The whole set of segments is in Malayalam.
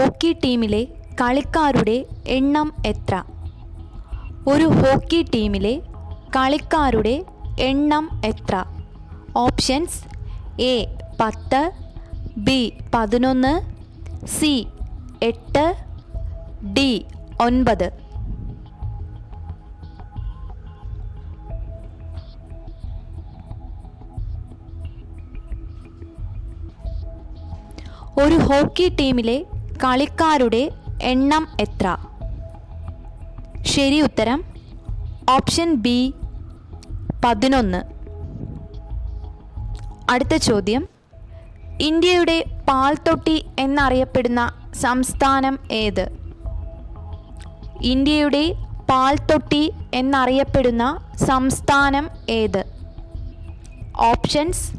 ഹോക്കി ടീമിലെ കളിക്കാരുടെ എണ്ണം എത്ര? ഒരു ഹോക്കി ടീമിലെ കളിക്കാരുടെ എണ്ണം എത്ര? ഓപ്ഷൻസ് എ പത്ത് ബി പതിനൊന്ന് സി എട്ട് ഡി ഒൻപത്. ഒരു ഹോക്കി ടീമിലെ കളിക്കാരുടെ എണ്ണം എത്ര? ശരി ഉത്തരം ഓപ്ഷൻ ബി പതിനൊന്ന്. അടുത്ത ചോദ്യം ഇന്ത്യയുടെ പാൽത്തൊട്ടി എന്നറിയപ്പെടുന്ന സംസ്ഥാനം ഏത്? ഇന്ത്യയുടെ പാൽത്തൊട്ടി എന്നറിയപ്പെടുന്ന സംസ്ഥാനം ഏത്? Options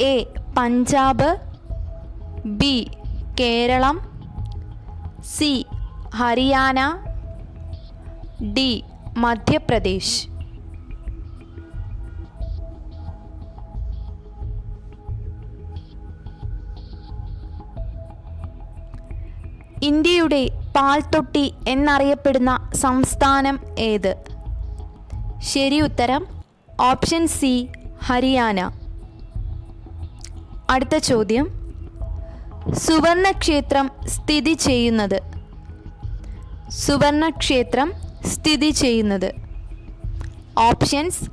A Punjab B Keralam C Haryana. D Madhya Pradesh. ഇന്ത്യയുടെ പാൽത്തൊട്ടി എന്നറിയപ്പെടുന്ന സംസ്ഥാനം ഏത്? ശരി ഉത്തരം ഓപ്ഷൻ സി ഹരിയാന. അടുത്ത ചോദ്യം സുവർണക്ഷേത്രം സ്ഥിതി ചെയ്യുന്നത്. സുവർണക്ഷേത്രം സ്ഥിതി ചെയ്യുന്നത്. Options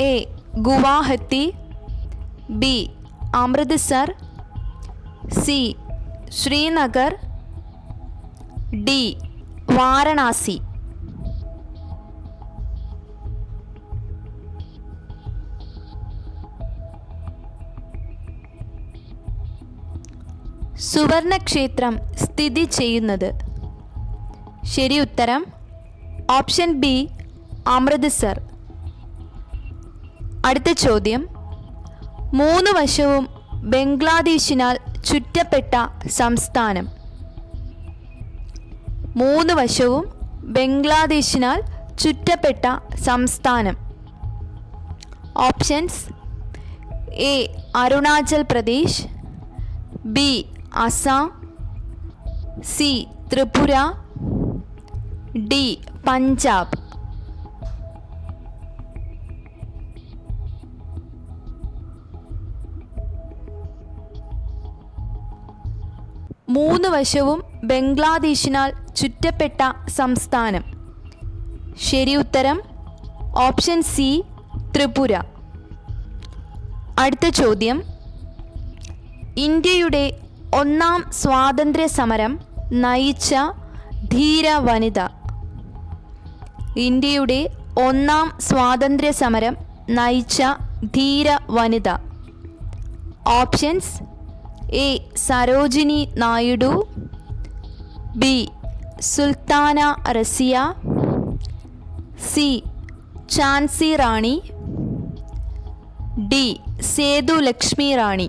A Guwahati B Amritsar C Srinagar D Varanasi. സുവർണക്ഷേത്രം സ്ഥിതി ചെയ്യുന്നത്. ശരി ഉത്തരം ഓപ്ഷൻ ബി അമൃത്സർ അടുത്ത ചോദ്യം മൂന്ന് വശവും ബംഗ്ലാദേശിനാൽ ചുറ്റപ്പെട്ട സംസ്ഥാനം. മൂന്ന് വശവും ബംഗ്ലാദേശിനാൽ ചുറ്റപ്പെട്ട സംസ്ഥാനം. Options A Arunachal Pradesh B Assam C Tripura D Punjab. മൂന്ന് വശവും ബംഗ്ലാദേശിനാൽ ചുറ്റപ്പെട്ട സംസ്ഥാനം. ശരി ഉത്തരം ഓപ്ഷൻ സി ത്രിപുര. അടുത്ത ചോദ്യം ഇന്ത്യയുടെ ഒന്നാം സ്വാതന്ത്ര്യ സമരം നയിച്ച ധീര വനിത ഇന്ത്യയുടെ ഒന്നാം സ്വാതന്ത്ര്യ സമരം നയിച്ച ധീര വനിത options A Sarojini Naidu B Sultana Razia C Jhansi Rani D Sethu Lakshmi Rani.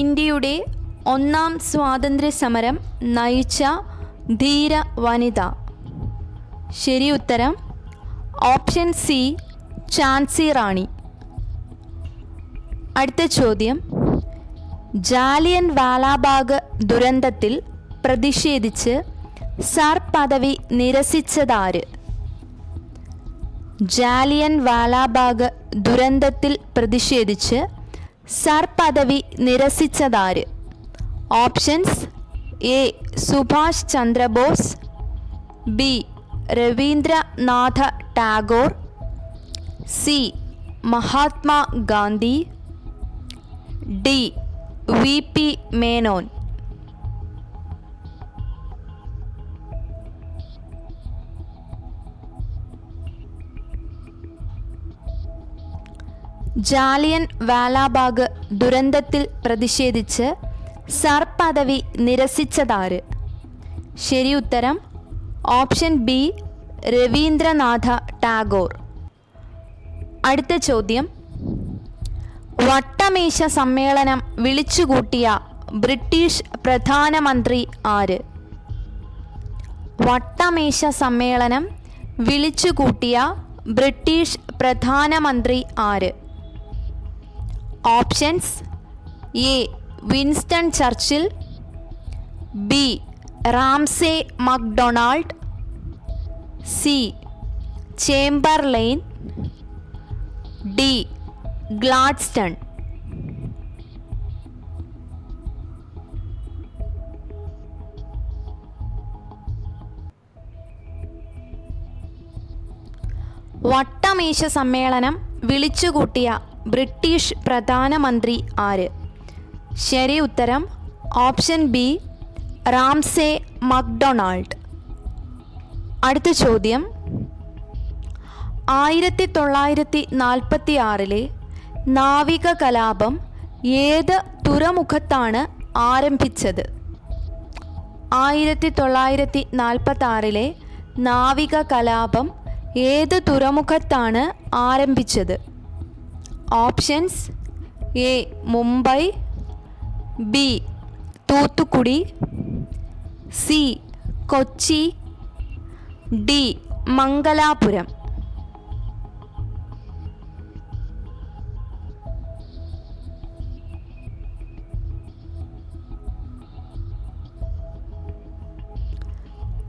ഇന്ത്യയുടെ ഒന്നാം സ്വാതന്ത്ര്യ സമരം നയിച്ച ധീര വനിത. ശരി ഉത്തരം ഓപ്ഷൻ സി ചാൻസി റാണി. അടുത്ത ചോദ്യം ജാലിയൻ വാലാബാഗ് ദുരന്തത്തിൽ പ്രതിഷേധിച്ച് സർ പദവി നിരസിച്ചതാര്? ജാലിയൻ വാലാബാഗ് ദുരന്തത്തിൽ പ്രതിഷേധിച്ച് സർ പദവി നിരസിച്ചതാര്? Options A Subhash Chandrabose B Rabindranath Tagore C Mahatma Gandhi D V P Menon. Jallian Walabagh ദുരന്തത്തിൽ പ്രതിഷേധിച്ച് സർ പദവി നിരസിച്ചതാര്? ശരി ഉത്തരം ഓപ്ഷൻ ബി രവീന്ദ്രനാഥ ടാഗോർ. അടുത്ത ചോദ്യം വട്ടമേശ സമ്മേളനം വിളിച്ചുകൂട്ടിയ ബ്രിട്ടീഷ് പ്രധാനമന്ത്രി ആര്? വട്ടമേശ സമ്മേളനം വിളിച്ചുകൂട്ടിയ ബ്രിട്ടീഷ് പ്രധാനമന്ത്രി ആര്? Options A Winston Churchill B Ramsay MacDonald C Chamberlain D Gladstone. വട്ടമേശ സമ്മേളനം വിളിച്ചുകൂട്ടിയ ബ്രിട്ടീഷ് പ്രധാനമന്ത്രി ആര്? ശരി ഉത്തരം ഓപ്ഷൻ ബി റാംസെ മക്ഡൊണാൾഡ്. അടുത്ത ചോദ്യം ആയിരത്തി തൊള്ളായിരത്തി നാൽപ്പത്തി ആറിലെ നാവിക കലാപം ഏത് തുറമുഖത്താണ് ആരംഭിച്ചത്? ആയിരത്തി തൊള്ളായിരത്തി നാൽപ്പത്തി ആറിലെ നാവിക കലാപം ഏത് തുറമുഖത്താണ് ആരംഭിച്ചത്? Options A Mumbai B Thoothukudi C Kochi D Mangalapuram.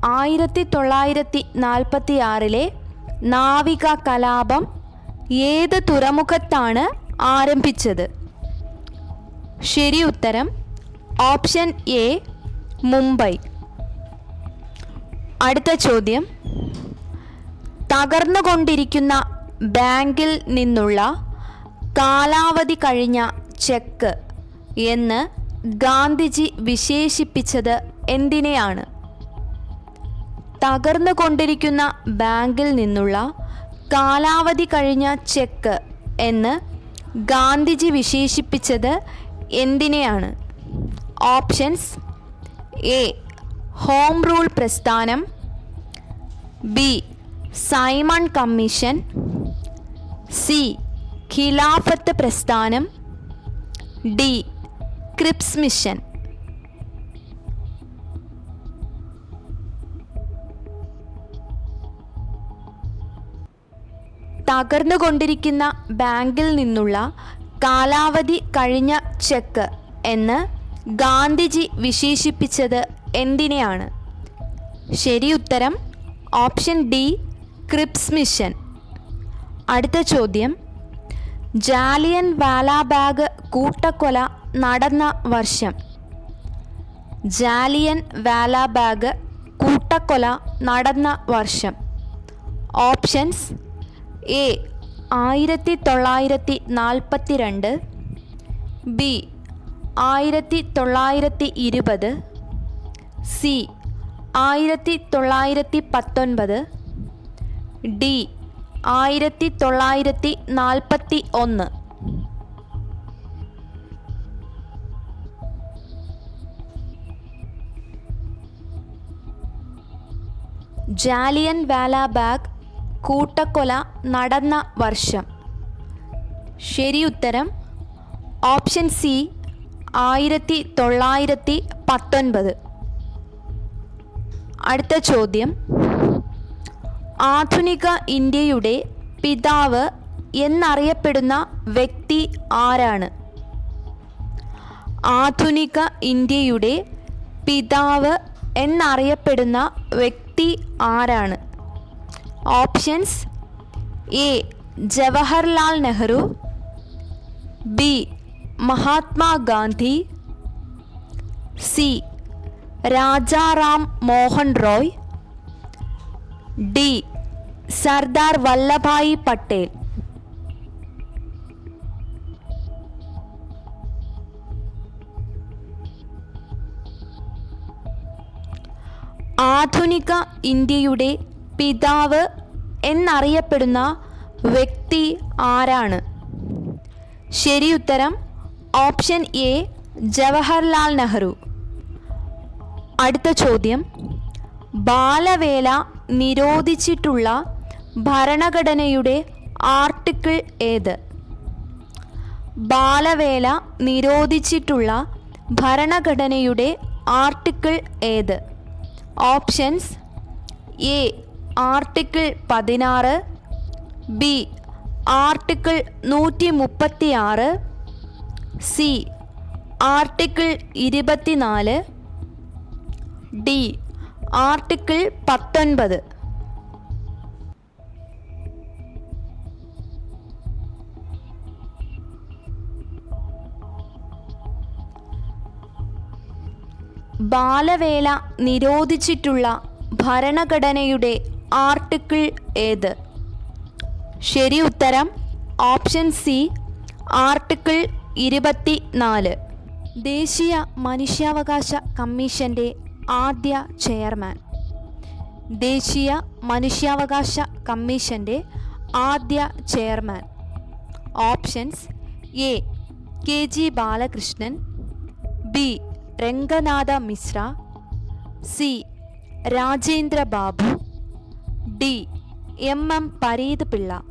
ആയിരത്തി തൊള്ളായിരത്തി നാൽപ്പത്തി ആറിലെ നാവിക കലാപം ഏത് തുറമുഖത്താണ് ആരംഭിച്ചത്? ശരി ഉത്തരം ഓപ്ഷൻ എ മുംബൈ. അടുത്ത ചോദ്യം. തകർന്നുകൊണ്ടിരിക്കുന്ന ബാങ്കിൽ നിന്നുള്ള കാലാവധി കഴിഞ്ഞ ചെക്ക് എന്ന് ഗാന്ധിജി വിശേഷിപ്പിച്ചത് എന്തിനെയാണ്? തകർന്നുകൊണ്ടിരിക്കുന്ന ബാങ്കിൽ നിന്നുള്ള കാലാവധി കഴിഞ്ഞ ചെക്ക് എന്ന് ഗാന്ധിജി വിശേഷിപ്പിച്ചത് എന്തിനെയാണ്? ഓപ്ഷൻസ് എ ഹോം റൂൾ പ്രസ്ഥാനം B Simon commission C Khilafat പ്രസ്ഥാനം ഡി ക്രിപ്സ് മിഷൻ. തകർന്നുകൊണ്ടിരിക്കുന്ന ബാങ്കിൽ നിന്നുള്ള കാലാവധി കഴിഞ്ഞ ചെക്ക് എന്ന് ഗാന്ധിജി വിശേഷിപ്പിച്ചത് എന്തിനെയാണ്? ശരി ഉത്തരം ഓപ്ഷൻ ഡി ക്രിപ്സ് മിഷൻ. അടുത്ത ചോദ്യം ജാലിയൻ വാലാബാഗ് കൂട്ടക്കൊല നടന്ന വർഷം. ജാലിയൻ വാലാബാഗ് കൂട്ടക്കൊല നടന്ന വർഷം. ഓപ്ഷൻസ് എ ആയിരത്തി തൊള്ളായിരത്തി നാൽപ്പത്തി രണ്ട് ബി ആയിരത്തി തൊള്ളായിരത്തി ഇരുപത് സി ആയിരത്തി തൊള്ളായിരത്തി പത്തൊൻപത് ഡി ആയിരത്തി തൊള്ളായിരത്തി നാൽപ്പത്തി ഒന്ന് ജാലിയൻ വാലാബാഗ് കൂട്ടക്കൊല നടന്ന വർഷം. ശരി ഉത്തരം ഓപ്ഷൻ സി ആയിരത്തി തൊള്ളായിരത്തി പത്തൊൻപത് അടുത്ത ചോദ്യം. ആധുനിക ഇന്ത്യയുടെ പിതാവ് എന്നറിയപ്പെടുന്ന വ്യക്തി ആരാണ്? ആധുനിക ഇന്ത്യയുടെ പിതാവ് എന്നറിയപ്പെടുന്ന വ്യക്തി ആരാണ്? Options A Jawaharlal Nehru B Mahatma Gandhi C Rajaram Mohan Roy D Sardar Vallabhbhai Patel ആധുനിക ഇന്ത്യയുടെ പിതാവ് എന്നറിയപ്പെടുന്ന വ്യക്തി ആരാണ്? ശരി ഉത്തരം ഓപ്ഷൻ എ ജവഹർലാൽ നെഹ്റു. അടുത്ത ചോദ്യം ബാലവേല നിരോധിച്ചിട്ടുള്ള ഭരണഘടനയുടെ ആർട്ടിക്കിൾ ഏത്? ബാലവേല നിരോധിച്ചിട്ടുള്ള ഭരണഘടനയുടെ ആർട്ടിക്കിൾ ഏത്? ഓപ്ഷൻസ് എ ആർട്ടിക്കിൾ പതിനാറ് ബി ആർട്ടിക്കിൾ നൂറ്റി മുപ്പത്തി ആറ് സി ആർട്ടിക്കിൾ ഇരുപത്തിനാല് ഡി ആർട്ടിക്കിൾ പത്തൊൻപത്. ബാലവേല നിരോധിച്ചിട്ടുള്ള ഭരണഘടനയുടെ ആർട്ടിക്കിൾ ഏത്? ശരി ഉത്തരം ഓപ്ഷൻ സി ആർട്ടിക്കിൾ ഇരുപത്തി നാല് ദേശീയ മനുഷ്യാവകാശ കമ്മീഷന്റെ ആദ്യ ചെയർമാൻ. ദേശീയ മനുഷ്യാവകാശ കമ്മീഷന്റെ ആദ്യ chairman. Options A K G Balakrishnan B Ranganath Mishra C Rajendra Babu D M M Pareeth Pillai.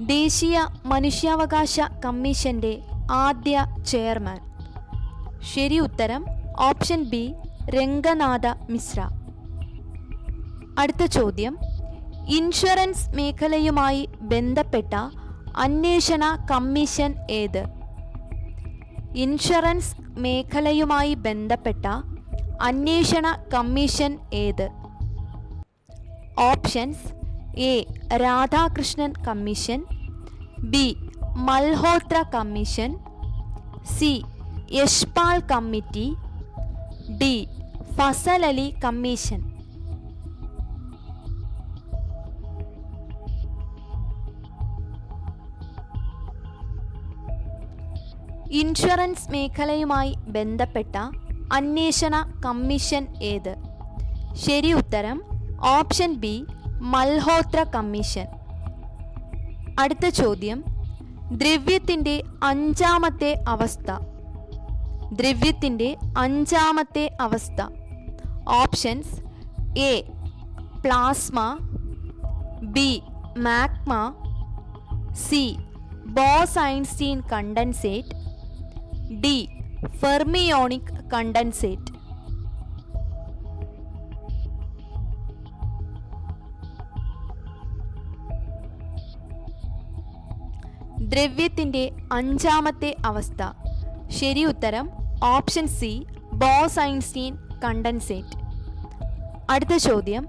ദേശീയ മനുഷ്യാവകാശ കമ്മീഷന്റെ ആദ്യ ചെയർമാൻ. ശരി ഉത്തരം ഓപ്ഷൻ ബി രംഗനാഥ മിശ്ര. അടുത്ത ചോദ്യം ഇൻഷുറൻസ് മേഖലയുമായി ബന്ധപ്പെട്ട അന്വേഷണ കമ്മീഷൻ ഏത്? ഇൻഷുറൻസ് മേഖലയുമായി ബന്ധപ്പെട്ട അന്വേഷണ കമ്മീഷൻ ഏത്? Options A Radhakrishnan commission B Malhotra commission C Yashpal committee D Fazal Ali commission. Insurance മേഖലയുമായി ബന്ധപ്പെട്ട അന്വേഷണ കമ്മീഷൻ ഏത്? ശരി ഉത്തരം ഓപ്ഷൻ ബി മൽഹോത്ര കമ്മീഷൻ. അടുത്ത ചോദ്യം ദ്രവ്യത്തിന്റെ അഞ്ചാമത്തെ അവസ്ഥ. ദ്രവ്യത്തിന്റെ അഞ്ചാമത്തെ അവസ്ഥ. Options A plasma B magma C Bose Einstein condensate D. Fermionic condensate. ദ്രവ്യത്തിന്റെ അഞ്ചാമത്തെ അവസ്ഥ. ശരി ഉത്തരം option C Bose Einstein condensate. അടുത്ത ചോദ്യം.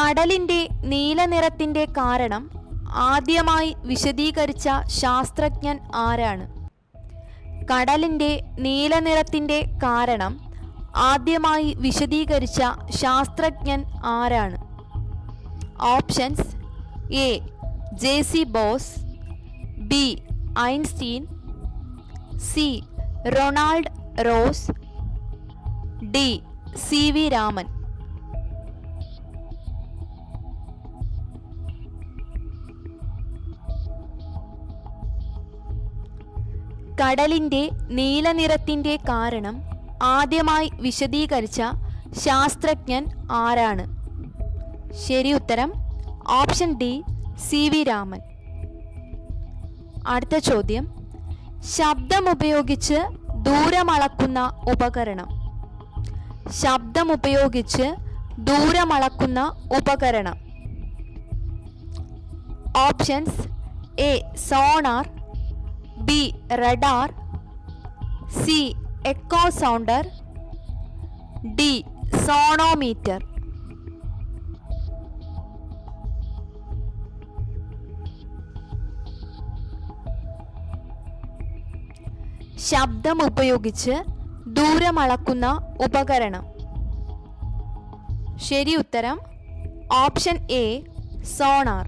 കടലിന്റെ നീലനിറത്തിന്റെ കാരണം ആദ്യമായി വിശദീകരിച്ച ശാസ്ത്രജ്ഞൻ ആരാണ്? കടലിന്റെ നീലനിറത്തിന്റെ കാരണം ആദ്യമായി വിശദീകരിച്ച ശാസ്ത്രജ്ഞൻ ആരാണ്? Options A J C Bose B Einstein C Ronald Ross D C V Raman കടലിന്റെ നീലനിറത്തിന്റെ കാരണം ആദ്യമായി വിശദീകരിച്ച ശാസ്ത്രജ്ഞൻ ആരാണ്? ശരി ഉത്തരം option D C V Raman. അടുത്ത ചോദ്യം ശബ്ദമുപയോഗിച്ച് ദൂരമളക്കുന്ന ഉപകരണം. ശബ്ദമുപയോഗിച്ച് ദൂരമളക്കുന്ന ഉപകരണം. Options A sonar B radar C echo sounder D sonometer. ശബ്ദം ഉപയോഗിച്ച് ദൂരമളക്കുന്ന ഉപകരണം. ശരി ഉത്തരം ഓപ്ഷൻ എ സോണാർ.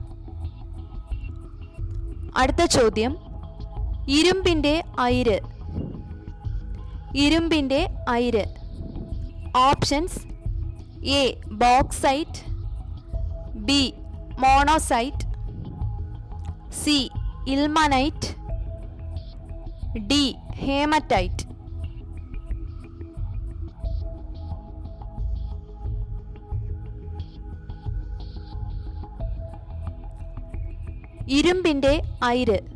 അടുത്ത ചോദ്യം ഇരുമ്പിന്റെ അയിര്. ഇരുമ്പിന്റെ അയിര്. Options A bauxite B monazite C ilmenite D hematite. ഇരുമ്പിന്റെ അയിര്.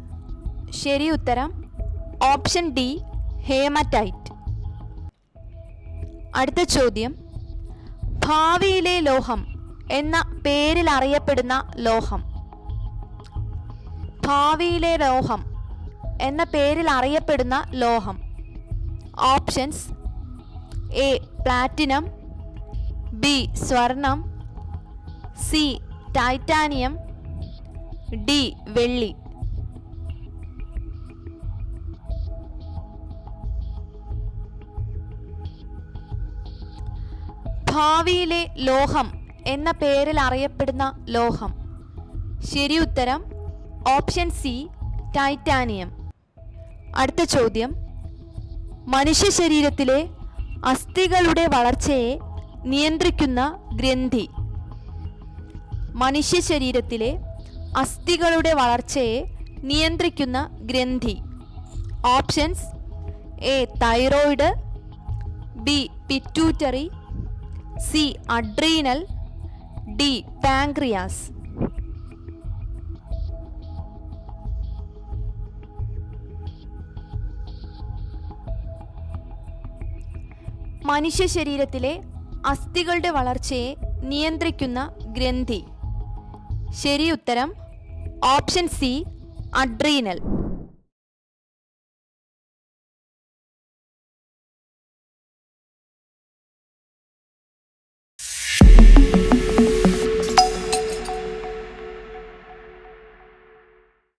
ശരി ഉത്തരം. Option D hematite. അടുത്ത ചോദ്യം. ഭാവിയിലെ ലോഹം എന്ന പേരിൽ അറിയപ്പെടുന്ന ലോഹം. ഭാവിയിലെ ലോഹം എന്ന പേരിൽ അറിയപ്പെടുന്ന ലോഹം. ഓപ്ഷൻസ്. A platinum. ബി സ്വർണം. C titanium. ഡി വെള്ളി. ഭാവിയിലെ ലോഹം എന്ന പേരിൽ അറിയപ്പെടുന്ന ലോഹം. ശരി ഉത്തരം ഓപ്ഷൻ സി ടൈറ്റാനിയം. അടുത്ത ചോദ്യം മനുഷ്യ ശരീരത്തിലെ അസ്ഥികളുടെ വളർച്ചയെ നിയന്ത്രിക്കുന്ന ഗ്രന്ഥി. മനുഷ്യ ശരീരത്തിലെ അസ്ഥികളുടെ വളർച്ചയെ നിയന്ത്രിക്കുന്ന ഗ്രന്ഥി. Options A thyroid B pituitary C adrenal D pancreas. മനുഷ്യ ശരീരത്തിലെ അസ്ഥികളുടെ വളർച്ചയെ നിയന്ത്രിക്കുന്ന ഗ്രന്ഥി. ശരി ഉത്തരം ഓപ്ഷൻ സി അഡ്രീനൽ.